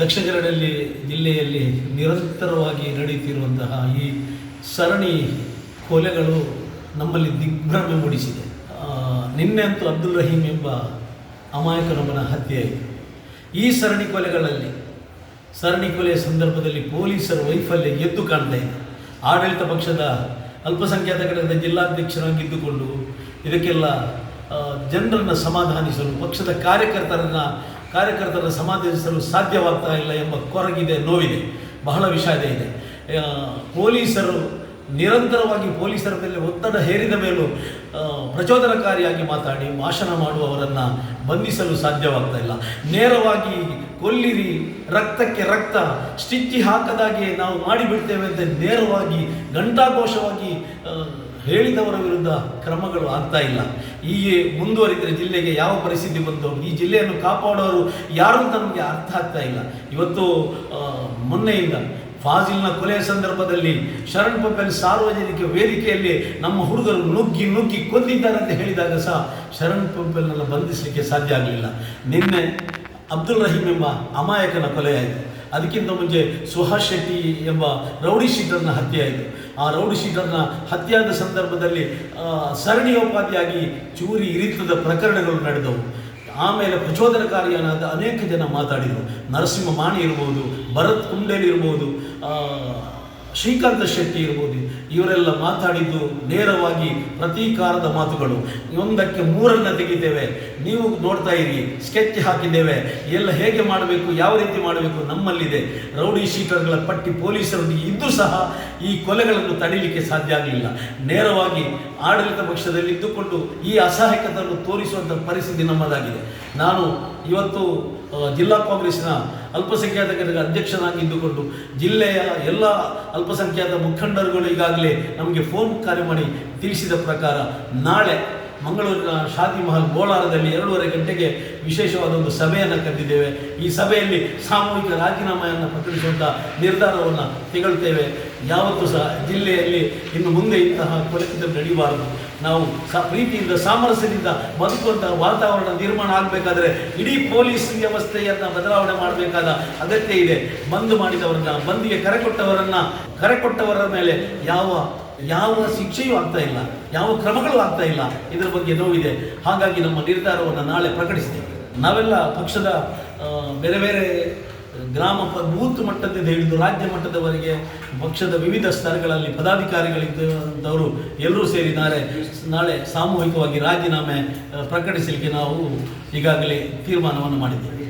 ದಕ್ಷಿಣ ಕನ್ನಡದಲ್ಲಿ ಜಿಲ್ಲೆಯಲ್ಲಿ ನಿರಂತರವಾಗಿ ನಡೆಯುತ್ತಿರುವಂತಹ ಈ ಸರಣಿ ಕೊಲೆಗಳು ನಮ್ಮಲ್ಲಿ ದಿಗ್ಭ್ರಮೆ ಮೂಡಿಸಿದೆ. ನಿನ್ನೆ ಅಂತೂ ಅಬ್ದುಲ್ ರಹೀಂ ಎಂಬ ಅಮಾಯಕನೊಬ್ಬನ ಹತ್ಯೆ ಆಯಿತು ಈ ಸರಣಿ ಕೊಲೆಗಳಲ್ಲಿ, ಸರಣಿ ಕೊಲೆಯ ಸಂದರ್ಭದಲ್ಲಿ ಪೊಲೀಸರ ವೈಫಲ್ಯ ಎದ್ದು ಕಾಣ್ತಾ ಇದೆ. ಆಡಳಿತ ಪಕ್ಷದ ಅಲ್ಪಸಂಖ್ಯಾತ ಘಟಕದ ಜಿಲ್ಲಾಧ್ಯಕ್ಷರಾಗಿದ್ದುಕೊಂಡು ಇದಕ್ಕೆಲ್ಲ ಜನರನ್ನು ಸಮಾಧಾನಿಸಲು, ಪಕ್ಷದ ಕಾರ್ಯಕರ್ತರನ್ನು ಕಾರ್ಯಕರ್ತರ ಸಮಾಧಾನಿಸಲು ಸಾಧ್ಯವಾಗ್ತಾ ಇಲ್ಲ ಎಂಬ ಕೊರಗಿದೆ, ನೋವಿದೆ, ಬಹಳ ವಿಷಾದ ಇದೆ ಪೊಲೀಸರು ನಿರಂತರವಾಗಿ ಪೊಲೀಸರ ಮೇಲೆ ಒತ್ತಡ ಹೇರಿದ ಮೇಲೂ ಪ್ರಚೋದನಕಾರಿಯಾಗಿ ಮಾತಾಡಿ ಭಾಷಣ ಮಾಡುವವರನ್ನು ಬಂಧಿಸಲು ಸಾಧ್ಯವಾಗ್ತಾ ಇಲ್ಲ. ನೇರವಾಗಿ ಕೊಲ್ಲಿರಿ, ರಕ್ತಕ್ಕೆ ರಕ್ತ, ಸ್ಟಿಚ್ಚಿ ಹಾಕದಾಗೆ ನಾವು ಮಾಡಿಬಿಡ್ತೇವೆ ಅಂತ ನೇರವಾಗಿ ಘಂಟಾಘೋಷವಾಗಿ ಹೇಳಿದವರ ವಿರುದ್ಧ ಕ್ರಮಗಳು ಆಗ್ತಾ ಇಲ್ಲ. ಹೀಗೆ ಮುಂದುವರಿದರೆ ಜಿಲ್ಲೆಗೆ ಯಾವ ಪರಿಸ್ಥಿತಿ ಬಂತು? ಈ ಜಿಲ್ಲೆಯನ್ನು ಕಾಪಾಡೋರು ಯಾರು ಅಂತ ನಮಗೆ ಅರ್ಥ ಆಗ್ತಾ ಇಲ್ಲ. ಇವತ್ತು ಮೊನ್ನೆಯಿಂದ ಫಾಜಿಲ್ನ ಕೊಲೆಯ ಸಂದರ್ಭದಲ್ಲಿ ಶರಣ್ ಪಪೇಲ್ ಸಾರ್ವಜನಿಕ ವೇದಿಕೆಯಲ್ಲಿ ನಮ್ಮ ಹುಡುಗರು ನುಗ್ಗಿ ನುಗ್ಗಿ ಕೊಂದಿದ್ದಾರೆ ಅಂತ ಹೇಳಿದಾಗ ಸಹ ಶರಣ್ ಪಪೇಲ್ನೆಲ್ಲ ಬಂಧಿಸಲಿಕ್ಕೆ ಸಾಧ್ಯ ಆಗಲಿಲ್ಲ. ನಿನ್ನೆ ಅಬ್ದುಲ್ ರಹೀಂ ಎಂಬ ಅಮಾಯಕನ ಕೊಲೆಯಾಯಿತು ಅದಕ್ಕಿಂತ ಮುಂಚೆ ಸುಹಾಸ್ ಶೆಟ್ಟಿ ಎಂಬ ರೌಡಿ ಶೀಟರ್ನ ಹತ್ಯೆ ಆಯಿತು. ಆ ರೌಡಿ ಶೀಟರ್ನ ಹತ್ಯೆಯಾದ ಸಂದರ್ಭದಲ್ಲಿ ಸರಣಿ ಸರಣಿಯೋಪಾದಿಯಾಗಿ ಚೂರಿ ಇರಿತದ ಪ್ರಕರಣಗಳು ನಡೆದವು. ಆಮೇಲೆ ಪ್ರಚೋದನಕಾರಿಯನಾದ ಅನೇಕ ಜನ ಮಾತಾಡಿದರು. ನರಸಿಂಹ ಮಾಣಿ ಇರ್ಬೋದು, ಭರತ್ ಕುಂಡೇಲಿ ಇರ್ಬೋದು ಶ್ರೀಕಾಂತ ಶೆಟ್ಟಿ ಇರ್ಬೋದು, ಇವರೆಲ್ಲ ಮಾತಾಡಿದ್ದು ನೇರವಾಗಿ ಪ್ರತೀಕಾರದ ಮಾತುಗಳು. ಒಂದಕ್ಕೆ ಮೂರನ್ನು ತೆಗಿತೇವೆ. ನೀವು ನೋಡ್ತಾ ಇರಿ ಸ್ಕೆಚ್ ಹಾಕಿದ್ದೇವೆ. ಎಲ್ಲ ಹೇಗೆ ಮಾಡಬೇಕು, ಯಾವ ರೀತಿ ಮಾಡಬೇಕು ನಮ್ಮಲ್ಲಿದೆ. ರೌಡಿ ಶೀಟರ್ಗಳ ಪಟ್ಟಿ ಪೊಲೀಸರೊಂದಿಗೆ ಇದ್ದು ಸಹ ಈ ಕೊಲೆಗಳನ್ನು ತಡೀಲಿಕ್ಕೆ ಸಾಧ್ಯ ಆಗಲಿಲ್ಲ. ನೇರವಾಗಿ ಆಡಳಿತ ಪಕ್ಷದಲ್ಲಿ ಇದ್ದುಕೊಂಡು ಈ ಅಸಹಾಯಕತೆಯನ್ನು ತೋರಿಸುವಂಥ ಪರಿಸ್ಥಿತಿ ನಮ್ಮದಾಗಿದೆ. ನಾನು ಇವತ್ತು ಜಿಲ್ಲಾ ಕಾಂಗ್ರೆಸ್ನ ಅಲ್ಪಸಂಖ್ಯಾತರ ಅಧ್ಯಕ್ಷನಾಗಿ ಇದ್ದುಕೊಂಡು ಜಿಲ್ಲೆಯ ಎಲ್ಲ ಅಲ್ಪಸಂಖ್ಯಾತ ಮುಖಂಡರುಗಳು ಈಗಾಗಲೇ ನಮಗೆ ಫೋನ್ ಕರೆ ಮಾಡಿ ತಿಳಿಸಿದ ಪ್ರಕಾರ ನಾಳೆ ಮಂಗಳೂರಿನ ಶಾದಿ ಮಹಲ್ ಗೋಳಾರದಲ್ಲಿ ಎರಡೂವರೆ ಗಂಟೆಗೆ ವಿಶೇಷವಾದ ಒಂದು ಸಭೆಯನ್ನು ಕರೆದಿದ್ದೇವೆ ಈ ಸಭೆಯಲ್ಲಿ ಸಾಮೂಹಿಕ ರಾಜೀನಾಮೆಯನ್ನು ಪ್ರಕಟಿಸುವಂಥ ನಿರ್ಧಾರವನ್ನು ತೆಗೊಳ್ತೇವೆ ಯಾವತ್ತೂ ಸಹ ಜಿಲ್ಲೆಯಲ್ಲಿ ಇನ್ನು ಮುಂದೆ ಇಂತಹ ಕೊಲೆಗಳು ನಡೆಯಬಾರದು ನಾವು ಸ ಪ್ರೀತಿಯಿಂದ, ಸಾಮರಸ್ಯದಿಂದ ಬದುಕುವಂತಹ ವಾತಾವರಣ ನಿರ್ಮಾಣ ಆಗಬೇಕಾದ್ರೆ ಇಡೀ ಪೊಲೀಸ್ ವ್ಯವಸ್ಥೆಯನ್ನು ಬದಲಾವಣೆ ಮಾಡಬೇಕಾದ ಅಗತ್ಯ ಇದೆ. ಬಂದು ಮಾಡಿದವರನ್ನ, ಬಂದಿಗೆ ಕರೆ ಕೊಟ್ಟವರನ್ನ, ಕರೆ ಕೊಟ್ಟವರ ಮೇಲೆ ಯಾವ ಯಾವ ಶಿಕ್ಷೆಯೂ ಆಗ್ತಾ ಇಲ್ಲ, ಯಾವ ಕ್ರಮಗಳು ಆಗ್ತಾ ಇಲ್ಲ, ಇದರ ಬಗ್ಗೆ ನೋವಿದೆ. ಹಾಗಾಗಿ ನಮ್ಮ ನಿರ್ಧಾರವನ್ನು ನಾಳೆ ಪ್ರಕಟಿಸ್ತೇವೆ. ನಾವೆಲ್ಲ ಪಕ್ಷದ ಬೇರೆ ಬೇರೆ ಗ್ರಾಮ ಬೂತ್ ಮಟ್ಟದಿಂದ ಹಿಡಿದು ರಾಜ್ಯ ಮಟ್ಟದವರೆಗೆ ಪಕ್ಷದ ವಿವಿಧ ಸ್ತರಗಳಲ್ಲಿ ಪದಾಧಿಕಾರಿಗಳಿದ್ದವರು ಎಲ್ಲರೂ ಸೇರಿ ನಾಳೆ ನಾಳೆ ಸಾಮೂಹಿಕವಾಗಿ ರಾಜೀನಾಮೆ ಪ್ರಕಟಿಸಲಿಕ್ಕೆ ನಾವು ಈಗಾಗಲೇ ತೀರ್ಮಾನವನ್ನು ಮಾಡಿದ್ದೇವೆ.